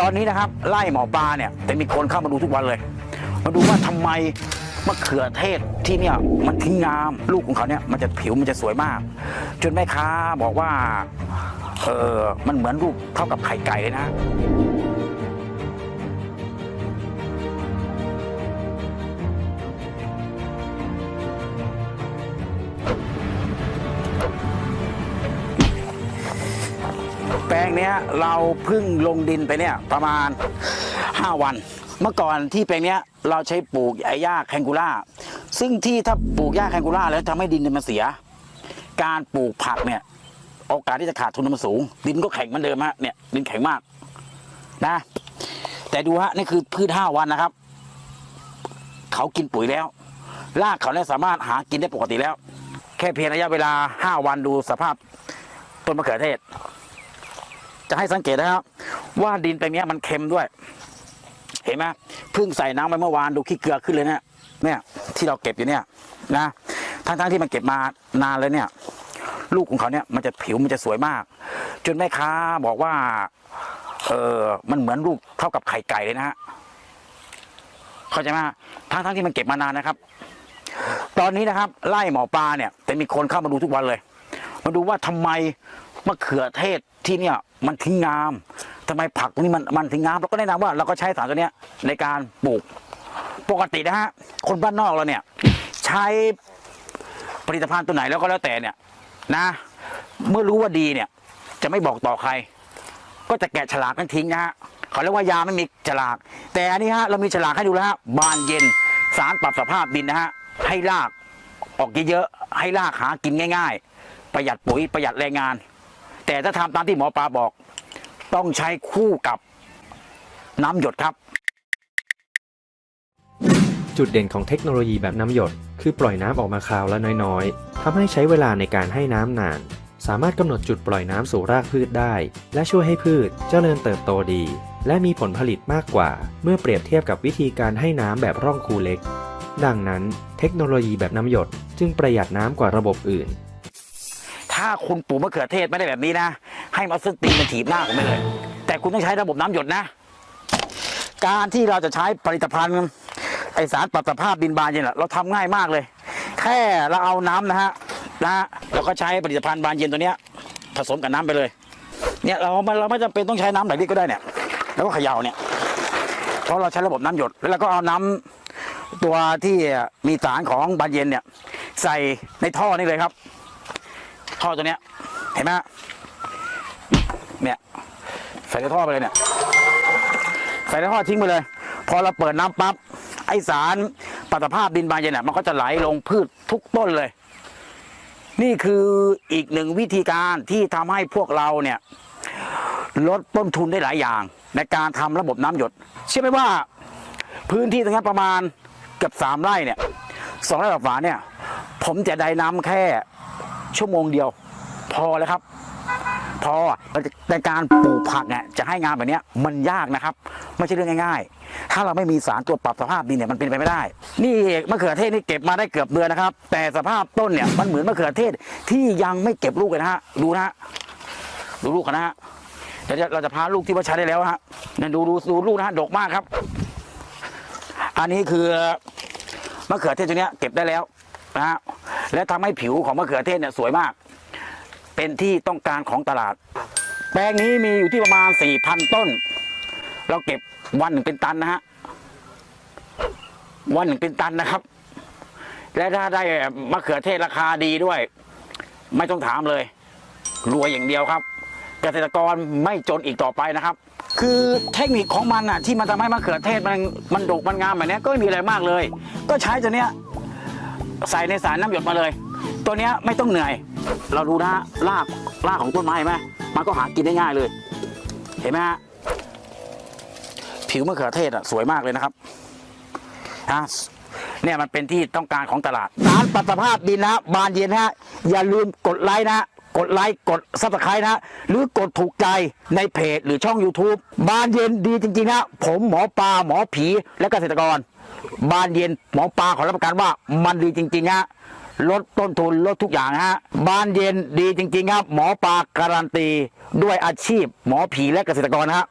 ตอนนี้นะครับไล่หมอปลาเนี่ยแต่มีคนเข้ามาดูทุกวันเลย มาดูว่าทำไมมะเขือเทศที่เนี่ยมันทิ้งงาม ลูกของเขาเนี่ยมันจะผิวมันจะสวยมาก จนแม่ค้าบอกว่าเออมันเหมือนลูกเท่ากับไข่ไก่เลยนะ งเนี้ยเราเพิ่งลงดินไปเนี่ยประมาณ 5 วัน เมื่อก่อนที่แปลงเนี้ยเราใช้ปลูกไอ้หญ้าแคนกูล่า ซึ่งที่ถ้าปลูกหญ้าแคนกูล่าแล้วทำให้ดินเนี่ยมันเสีย การปลูกผักเนี่ยโอกาสที่จะขาดทุนมันสูง ดินก็แข็งเหมือนเดิมฮะเนี่ยดินแข็งมากนะ แต่ดูฮะนี่คือพืชห้าวันนะครับ เขากินปุ๋ยแล้วรากเขาเนี่ยสามารถหากินได้ปกติแล้ว แค่เพียงระยะเวลาห้าวันดูสภาพต้นมะเขือเทศ จะให้สังเกตนะครับว่าดินแปลงเนี้ยมันเค็มด้วย เห็นไหมเพิ่งใส่น้ำไปเมื่อวานดูขี้เกลือขึ้นเลยเนี่ยเนี่ยที่เราเก็บอยู่เนี่ยนะทั้งๆที่มันเก็บมานานเลยเนี่ย ลูกของเขาเนี่ยมันจะผิวมันจะสวยมาก จนแม่ค้าบอกว่าเออมันเหมือนลูกเท่ากับไข่ไก่เลยนะฮะเข้าใจไหมทั้งๆที่มันเก็บมานานนะครับ ตอนนี้นะครับไล่หมอปลาเนี่ย แต่มีคนเข้ามาดูทุกวันเลย มาดูว่าทำไม มะเขือเทศที่เนี่ยมันถึงงามทำไมผักตรงนี้มันมันถึงงามเราก็แนะนำว่าเราก็ใช้สารตัวเนี้ยในการปลูกปกตินะฮะคนบ้านนอกเราเนี่ยใช้ผลิตภัณฑ์ตัวไหนแล้วก็แล้วแต่เนี่ยนะ เมื่อรู้ว่าดีเนี่ยจะไม่บอกต่อใคร ก็จะแกะฉลากนั้นทิ้งนะฮะเขาเรียกว่ายาไม่มีฉลาก แต่อันนี้ฮะเรามีฉลากให้ดูแล้วฮะบานเย็นสารปรับสภาพดินนะฮะให้รากออกเยอะๆให้รากหากินง่าย ๆ ประหยัดปุ๋ยประหยัดแรงงาน แต่ถ้าทำตามที่หมอปลาบอก ต้องใช้คู่กับน้ำหยดครับ จุดเด่นของเทคโนโลยีแบบน้ำหยด คือปล่อยน้ำออกมาคราวละน้อยๆทำให้ใช้เวลาในการให้น้ำนาน สามารถกำหนดจุดปล่อยน้ำสู่รากพืชได้ และช่วยให้พืชเจริญเติบโตดี และมีผลผลิตมากกว่า เมื่อเปรียบเทียบกับวิธีการให้น้ำแบบร่องคูเล็ก ดังนั้น เทคโนโลยีแบบน้ำหยด จึงประหยัดน้ำกว่าระบบอื่น ถ้าคุณปลูกมะเขือเทศไม่ได้แบบนี้นะ ให้มาซื้อตีนมาถีบหน้าผมไปเลย แต่คุณต้องใช้ระบบน้ำหยดนะ การที่เราจะใช้ผลิตภัณฑ์ไอสารปรับสภาพดินบานเย็นอะเราทำง่ายมากเลย แค่เราเอาน้ำนะฮะนะฮะเราก็ใช้ผลิตภัณฑ์บานเย็นตัวเนี้ย ผสมกับน้ำไปเลย เนี่ยเราไม่เราไม่จำเป็นต้องใช้น้ำไหลนี้ก็ได้เนี่ย แล้วก็เขย่าเนี่ยเพราะเราใช้ระบบน้ำหยดแล้วเราก็เอาน้ำตัวที่มีสารของบานเย็นเนี่ย ใส่ในท่อนี่เลยครับ ท่อตัวเนี้ยเห็นไหมเนี่ยใส่ในท่อไปเลยเนี่ยใส่ในท่อทิ้งไปเลย พอเราเปิดน้ำปั๊บไอสารปฏิภาพดินบานเย็นเนี่ยมันก็จะไหลลงพืชทุกต้นเลย นี่คืออีกหนึ่งวิธีการที่ทำให้พวกเราเนี่ยลดต้นทุนได้หลายอย่าง ในการทำระบบน้ำหยด เชื่อไหมว่าพื้นที่ตรงนี้ประมาณเกือบสามไร่เนี่ยสองไร่กว่าเนี่ย ผมจะได้น้ำแค่ ชั่วโมงเดียว พอแล้วครับ พอในการปลูกผักเนี่ยจะให้งานแบบนี้มันยากนะครับ ไม่ใช่เรื่องง่าย ๆ ถ้าเราไม่มีสารตัวปรับสภาพดินเนี่ยมันเป็นไปไม่ได้ นี่มะเขือเทศนี่เก็บมาได้เกือบเดือนนะครับ แต่สภาพต้นเนี่ยมันเหมือนมะเขือเทศที่ยังไม่เก็บลูกเลยนะฮะดูนะฮะดูลูกกันนะฮะเดี๋ยวเราจะพาลูกที่ว่าใช้ได้แล้วฮะเนี่ยดูดูดูลูกนะฮะดกมากครับ อันนี้คือมะเขือเทศตัวเนี้ยเก็บได้แล้วนะฮะ และทำให้ผิวของมะเขือเทศเนี่ยสวยมาก เป็นที่ต้องการของตลาด แปลงนี้มีอยู่ที่ประมาณ4,000ต้น เราเก็บวันหนึ่งเป็นตันนะฮะวันหนึ่งเป็นตันนะครับ และถ้าได้มะเขือเทศราคาดีด้วย ไม่ต้องถามเลยรวยอย่างเดียวครับเกษตรกรไม่จนอีกต่อไปนะครับ คือเทคนิคของมันอะที่มันทำให้มะเขือเทศมันมันดกมันงามแบบนี้ก็ไม่มีอะไรมากเลย ก็ใช้ตัวเนี้ย ใส่ในสารน้ำหยดมาเลย ตัวเนี้ยไม่ต้องเหนื่อย เราดูนะรากรากของต้นไม้เห็นไหมมันก็หากินได้ง่ายเลย เห็นไหมฮะผิวมะเขือเทศอะสวยมากเลยนะครับฮะเนี่ยมันเป็นที่ต้องการของตลาดสารปัสภาพดินนะบานเย็นฮะอย่าลืมกดไลค์นะกดไลค์กดซับสไครต์นะฮะหรือกดถูกใจในเพจหรือช่อง YouTube บานเย็นดีจริง ๆ นะ ผมหมอปลาหมอผีและเกษตรกร บานเย็นหมอปลาขอรับประกันว่ามันดีจริงๆฮะลดต้นทุนลดทุกอย่างฮะบ้านเย็นดีจริงๆครับ หมอปลาการันตี ด้วยอาชีพ หมอผีและเกษตรกรฮะ